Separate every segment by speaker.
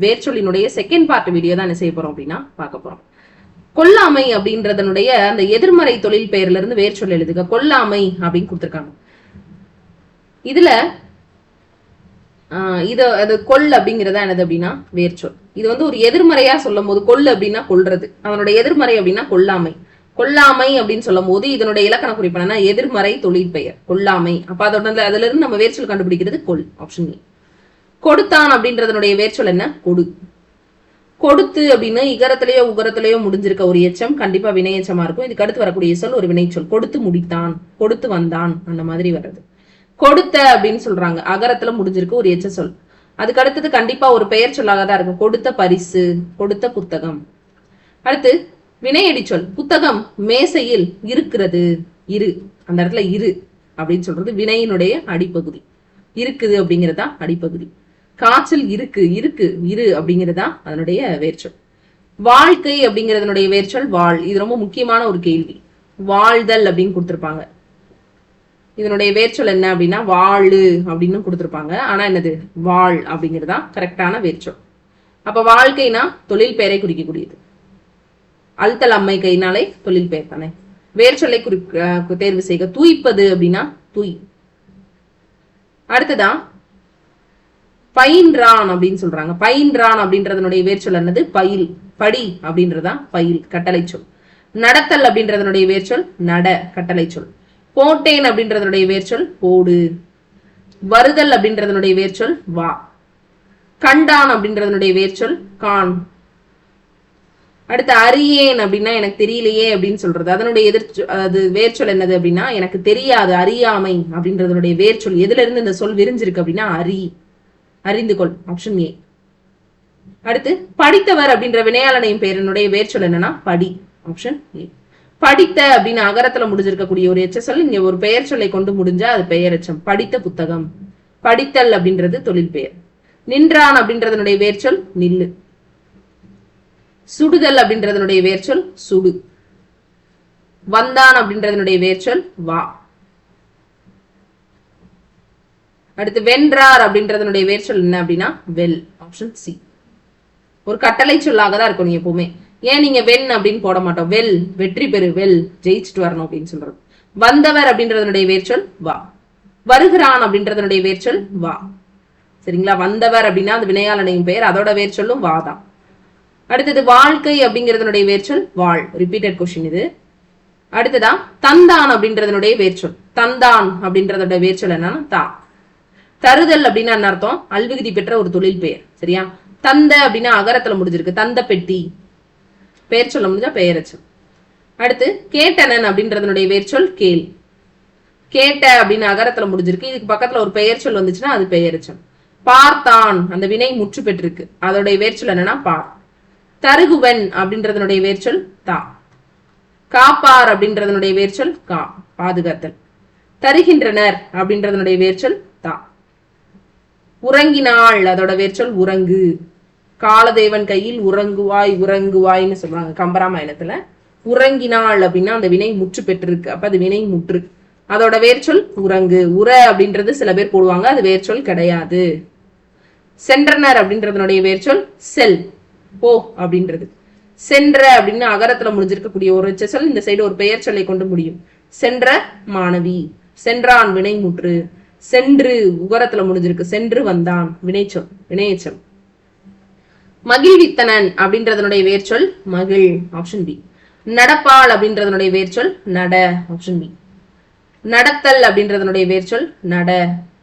Speaker 1: வேர்ச்சொல்லினுடைய second part video தான் என்ன செய்ய போறோம் அப்படின்னா பார்க்க போறோம். கொல்லாமை அப்படின்றதனுடைய அந்த எதிர்மறை தொழில் பெயர்ல இருந்து வேர்ச்சொல் எழுதுக. கொல்லாமை அப்படின்னு கொடுத்துருக்காங்க. இதுல ஆஹ் இது அது கொல் அப்படிங்கிறதா என்னது அப்படின்னா வேர்ச்சொல். இது வந்து ஒரு எதிர்மறையா சொல்லும் போது கொல் அப்படின்னா கொல்றது. அதனுடைய எதிர்மறை அப்படின்னா கொல்லாமை. கொல்லாமை அப்படின்னு சொல்லும் போது இதனுடைய இலக்கண குறிப்பு எதிர்மறை தொழில் பெயர். கொல்லாமை. அப்ப அதோட அதுல இருந்து நம்ம வேர்ச்சொல் கண்டுபிடிக்கிறது கொல் ஆப்ஷன் ஏ கொடுத்தான் அப்படின்றதனுடைய வேர்ச்சொல் என்ன? கொடு. கொடுத்து அப்படின்னு இகரத்திலேயோ உகரத்திலேயோ முடிஞ்சிருக்க ஒரு எச்சம் கண்டிப்பா வினையச்சமா இருக்கும். இதுக்கு அடுத்து வரக்கூடிய சொல் ஒரு வினைச்சொல் கொடுத்து முடித்தான் கொடுத்து வந்தான் அந்த மாதிரி வர்றது. கொடுத்த அப்படின்னு சொல்றாங்க. அகரத்துல முடிஞ்சிருக்கு ஒரு எச்ச சொல். அதுக்கு அடுத்தது கண்டிப்பா ஒரு பெயர் சொல்லாக தான் இருக்கும். கொடுத்த பரிசு கொடுத்த புத்தகம். அடுத்து வினையடி சொல். புத்தகம் மேசையில் இருக்கிறது. இரு. அந்த இடத்துல இரு அப்படின்னு சொல்றது வினையினுடைய அடிப்பகுதி. இருக்குது அப்படிங்கறதா அடிப்பகுதி. காய்ச்சல் இருக்கு இருக்கு இரு அப்படிங்கிறதா அதனுடைய வேர்ச்சொல். வாழ்க்கை அப்படிங்கறதனுடைய வேர்ச்சொல் வாழ். இது ரொம்ப முக்கியமான ஒரு கேள்வி. வாழ்தல் அப்படின்னு கொடுத்துருப்பாங்க. இதனுடைய வேர்ச்சொல் என்ன அப்படின்னா வாழு அப்படின்னு கொடுத்துருப்பாங்க. ஆனா என்னது? வாழ் அப்படிங்கிறதா கரெக்டான வேர்ச்சொல். அப்ப வாழ்க்கைனா தொழில் பெயரை குறிக்கக்கூடியது. அல்தல் அம்மை கைனாலே தொழில் பெயர் தானே. வேர்ச்சொல்லை குறி தேர்வு செய்க. தூய்ப்பது அப்படின்னா தூய். அடுத்ததா பயின்றான் அப்படின்னு சொல்றாங்க. பயின்றான் அப்படின்றதனுடைய வேர்ச்சொல் என்னது? பயில். படி அப்படின்றதான் பயில். கட்டளை சொல். நடத்தல் அப்படின்றதனுடைய வேர்ச்சொல் நட கட்டளை சொல். போட்டேன் அப்படின்றதனுடைய வேர்ச்சொல் போடு. வருதல் அப்படின்றதனுடைய வேர்ச்சொல் வா. கண்டான் அப்படின்றதனுடைய வேர்ச்சொல் கான் அடுத்து அறியேன் அப்படின்னா எனக்கு தெரியலையே அப்படின்னு சொல்றது. அதனுடைய எதிர் அது வேர்ச்சொல் என்னது அப்படின்னா எனக்கு தெரியாது அறியாமை அப்படின்றதனுடைய வேர்ச்சொல் எதுல இருந்து இந்த சொல் விரிஞ்சிருக்கு அப்படின்னா அறி அறிந்து கொள் ஆப்ஷன் ஏ அடுத்து படித்தவர் அப்படின்ற வினையாளனையும் பேரனுடைய வேர்ச்சொல் என்னன்னா படி. ஆப்ஷன் ஏ படித்த அப்படின்னு அகரத்துல முடிஞ்சிருக்கக்கூடிய ஒரு எச்ச சொல் இங்க ஒரு பெயர் சொல்லை கொண்டு முடிஞ்சா அது பெயரெச்சம். படித்த புத்தகம். படித்தல் அப்படின்றது தொழில் பெயர். நின்றான் அப்படின்றதனுடைய வேர்ச்சொல் நில்லு. சுடுதல் அப்படின்றதனுடைய வேர்ச்சொல் சுடு. வந்தான் அப்படின்றதனுடைய வேர்ச்சொல் வா. அடுத்து வென்றார் அப்படின்றதனுடைய வேர்ச்சொல் என்ன அப்படின்னா வெல் ஆப்ஷன் சி ஒரு கட்டளை சொல்லாக தான் இருக்கும் நீங்க எப்பவுமே. ஏன் நீங்க வென் அப்படின்னு போட மாட்டோம்? வெல் வெற்றி பெறு வெல் ஜெயிச்சுட்டு வரணும் அப்படின்னு சொல்றது. வந்தவர் அப்படின்றதனுடைய வேர்ச்சொல் வா. வருகிறான் அப்படின்றதனுடைய வேர்ச்சொல் வா. சரிங்களா? வந்தவர் அப்படின்னா அது வினையாளனையும் பெயர். அதோட வேர்ச்சொல்லும் வா தான். அடுத்தது வாழ்க்கை அப்படிங்கிறதனுடைய வேர்ச்சொல் வாழ். ரிப்பீட்டட் கொஸ்டின் இது. அடுத்ததா தந்தான் அப்படின்றதனுடைய வேர்ச்சொல் தந்தான் அப்படின்றதோட வேர்ச்சொல் என்னன்னா தா. தருதல் அப்படின்னா என்ன அர்த்தம்? அல்விகுதி பெற்ற ஒரு தொழில் பெயர். சரியா? தந்த அப்படின்னா அகரத்துல முடிஞ்சிருக்கு. தந்த பெட்டி. பெயர் சொல்ல முடிஞ்சா பெயரச்சம் அடுத்து கேட்டனன் அப்படின்றதனுடைய வேர்ச்சொல் கேள். கேட்ட அப்படின்னு அகரத்துல முடிஞ்சிருக்கு. இதுக்கு பக்கத்துல ஒரு பெயர் சொல் வந்துச்சுன்னா அது பெயரச்சம் பார்த்தான். அந்த வினை முற்று பெற்றிருக்கு. அதோடைய வேர்ச்சொல் என்னன்னா பார். தருகுவன் அப்படின்றதனுடைய வேர்ச்சொல் தா. காப்பார் அப்படின்றதனுடைய வேர்ச்சொல் கா. பாதுகாத்தல். தருகின்றனர் அப்படின்றதனுடைய வேர்ச்சொல் தா. உறங்கினாள். அதோட வேர்ச்சொல் உறங்கு. காலதேவன் கையில் உறங்குவாய் உறங்குவாய்னு சொல்றாங்க கம்பராமாயணத்துல. உறங்கினாள் அப்படின்னா அந்த வினை முற்று பெற்றிருக்கு. அப்ப அது வினை முற்று. அதோட வேர்ச்சொல் உறங்கு. உற அப்படின்றது சில பேர் போடுவாங்க. அது வேர்ச்சொல் கிடையாது. சென்றனர் அப்படின்றதனுடைய வேர்ச்சொல் செல் போ அப்படின்றது. சென்ற அப்படின்னு அகரத்துல முடிஞ்சிருக்கக்கூடிய ஒரு சொல். இந்த சைடு ஒரு பெயர் சொல்லை கொண்டு முடியும். சென்ற மாணவி. சென்றான் வினை முற்று. சென்று உகரத்துல முடிஞ்சிருக்கு. சென்று வந்தான். வினைச்சொல் வினையச்சொல் மகிழ்வித்தனன் அப்படின்றதனுடைய வேர்ச்சொல் மகிழ் ஆப்ஷன் பி நடப்பாள் அப்படின்றதனுடைய வேர்ச்சொல் நட ஆப்ஷன் பி நடத்தல் அப்படின்றதனுடைய வேர்ச்சொல் நட.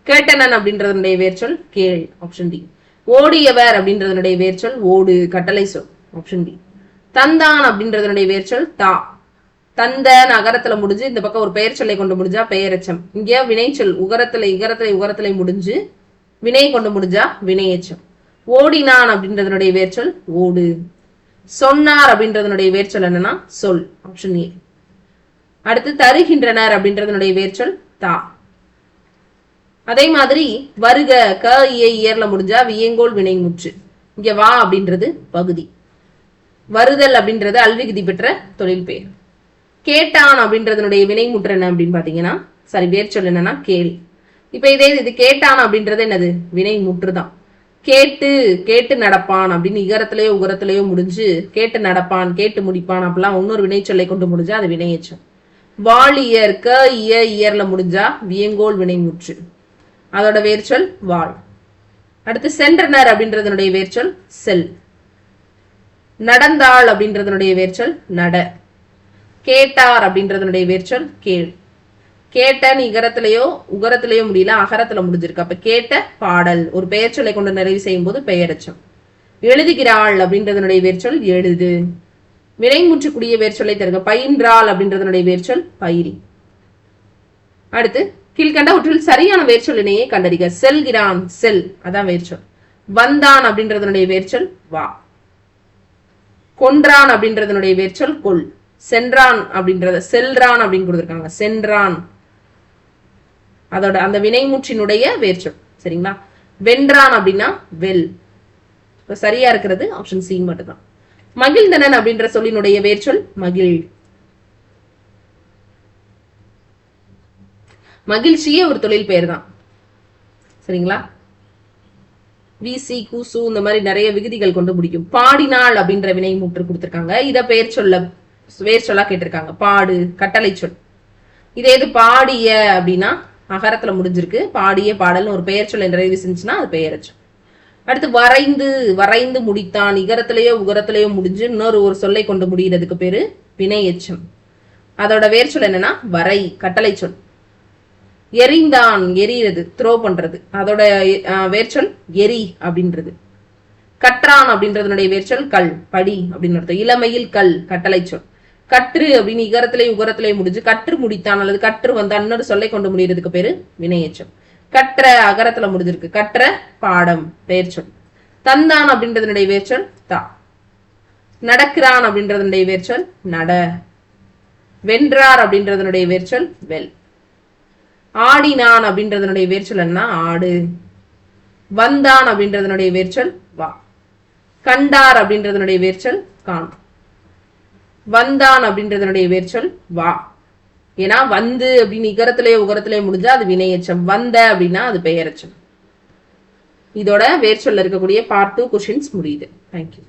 Speaker 1: கேட்டனன் அப்படின்றதனுடைய வேர்ச்சொல் கேள் ஆப்ஷன் டி ஓடியவர் அப்படின்றதனுடைய வேர்ச்சொல் ஓடு கட்டளை சொல் ஆப்ஷன் டி தந்தான் அப்படின்றதனுடைய வேர்ச்சொல் தா. தந்த நகரத்துல முடிஞ்சு இந்த பக்கம் ஒரு பெயர் சொல்லை கொண்டு முடிஞ்சா பெயரச்சம். இங்கே வினைச்சொல் உகரத்துல இகரத்துல உகரத்துல முடிஞ்சு வினை கொண்டு முடிஞ்சா வினையச்சம். ஓடினான் அப்படின்றதனுடைய வேர்ச்சொல் ஓடு. சொன்னார் அப்படின்றதனுடைய வேர்ச்சொல் என்னன்னா சொல் ஆப்ஷன் ஏ அடுத்து தருகின்றனர் அப்படின்றதனுடைய வேர்ச்சொல் தா. அதே மாதிரி வருக க ஏ இயர்ல முடிஞ்சா வியங்கோல் வினை முற்று. இங்க வா அப்படின்றது பகுதி. வருதல் அப்படின்றது அல்விகுதி பெற்ற தொழில் பெயர். கேட்டான் அப்படின்றதனுடைய வினை முற்று என்ன அப்படின்னு பாத்தீங்கன்னா சாரி வேர்ச்சொல் என்னன்னா கேள். இப்ப இதே இது கேட்டான் அப்படின்றது என்னது? வினை முற்று தான். கேட்டு கேட்டு நடப்பான் அப்படின்னு இகரத்திலேயோ உகரத்திலேயோ முடிஞ்சு கேட்டு நடப்பான் கேட்டு முடிப்பான் அப்படிலாம் இன்னொரு வினைச்சொல்லை கொண்டு முடிஞ்சா அது வினையச்சம் இயர் க இய இயர்ல முடிஞ்சா வியங்கோல் வினைமுற்று அதோட வேர்ச்சொல் வாழ் அடுத்து சென்றனர் அப்படின்றதனுடைய வேர்ச்சொல் செல் நடந்தாள் அப்படின்றதனுடைய வேர்ச்சொல் நட. கேட்டார் அப்படின்றதனுடைய வேர்ச்சொல் கேள். கேட்ட நிகரத்திலேயோ உகரத்திலேயோ முடியல அகரத்துல முடிஞ்சிருக்கு. அப்ப கேட்ட பாடல் ஒரு பெயர்ச்சொல்லை கொண்டு நிறைவு செய்யும் போது பெயரச்சம். எழுதுகிறாள் அப்படின்றதனுடைய வேர்ச்சொல் எழுது. வினைமுற்றுக்குடிய வேர்ச்சொல்லை தருங்க பயின்றாள் அப்படின்றதனுடைய வேர்ச்சொல் பயிரி. அடுத்து கீழ்கண்டவற்றில் சரியான வேர்ச்சொல் கண்டறிக. செல்கிறான் செல். அதான் வேர்ச்சொல் வந்தான் அப்படின்றதனுடைய வேர்ச்சொல் வா. கொன்றான் அப்படின்றதனுடைய வேர்ச்சொல் கொள். சென்றான் அப்படின்றத செல்றான் அப்படின்னு கொடுத்துருக்காங்க. சென்றான். அதோட அந்த வினைமுற்றினுடைய வேர்ச்சொல். சரிங்களா? வென்றான் அப்படின்னா வெல். இப்போ சரியா இருக்கிறது ஆப்ஷன் சி மட்டும்தான். மகிழ்ந்தனன் அப்படின்ற சொல்லினுடைய வேர்ச்சொல் மகிழ். மகிழ்ச்சியே ஒரு தொழில் பெயர் தான் சரிங்களா விசி கூசு இந்த மாதிரி நிறைய விகுதிகள் கொண்டு முடிக்கும். பாடினாள் அப்படின்ற வினை மூற்று கொடுத்துருக்காங்க. இதை பெயர் சொல்ல வேர் சொல்லா கேட்டிருக்காங்க. பாடு கட்டளை சொல் இதே இது பாடிய அப்படின்னா அகரத்துல முடிஞ்சிருக்கு. பாடிய பாடல்னு ஒரு பெயர் சொல்ல நிறைவு செஞ்சுன்னா அது பெயரச்சொல். அடுத்து வரைந்து வரைந்து முடித்தான். இகரத்திலேயோ உகரத்திலேயோ முடிஞ்சு இன்னொரு ஒரு சொல்லை கொண்டு முடிகிறதுக்கு பேரு பிணை எச்சம் அதோட வேர் சொல் என்னன்னா வரை கட்டளை சொல் எரிந்தான் எரியிறது த்ரோ பண்றது. அதோட வேர்ச்சொல் எரி அப்படின்றது. கற்றான் அப்படின்றதனுடைய வேர்ச்சொல் கல் படி அப்படின்னு அர்த்தம். இளமையில் கல் கட்டளை சொல் கற்று அப்படின்னு இகரத்திலே உகரத்திலே முடிஞ்சு கற்று முடித்தான் அல்லது கற்று வந்தான் இன்னொரு சொல்லை கொண்டு முடியறதுக்கு பேரு வினையச்சம் கற்ற அகரத்துல முடிஞ்சிருக்கு. கற்ற பாடம் பெயர் சொல். தந்தான் அப்படின்றதனுடைய வேர்ச்சொல் தா. நடக்கிறான் அப்படின்றதனுடைய வேர்ச்சொல் நட. வென்றார் அப்படின்றதனுடைய வேர்ச்சொல் வெல். ஆடினான் அப்படின்றதனுடைய வேர்ச்சொல் என்ன? ஆடு. வந்தான் அப்படின்றதனுடைய வேர்ச்சொல் வா. கண்டார் அப்படின்றதனுடைய வேர்ச்சொல் காண் வந்தான் அப்படின்றதனுடைய வேர்ச்சொல் வா. ஏன்னா வந்து அப்படின்னு இகரத்திலேயே உகரத்திலேயே முடிஞ்சா அது வினையச்சம் வந்த அப்படின்னா அது பெயரச்சம் இதோட வேர்ச்சொல்ல இருக்கக்கூடிய பார்ட் டூ கொஷின்ஸ் முடியுது. Thank you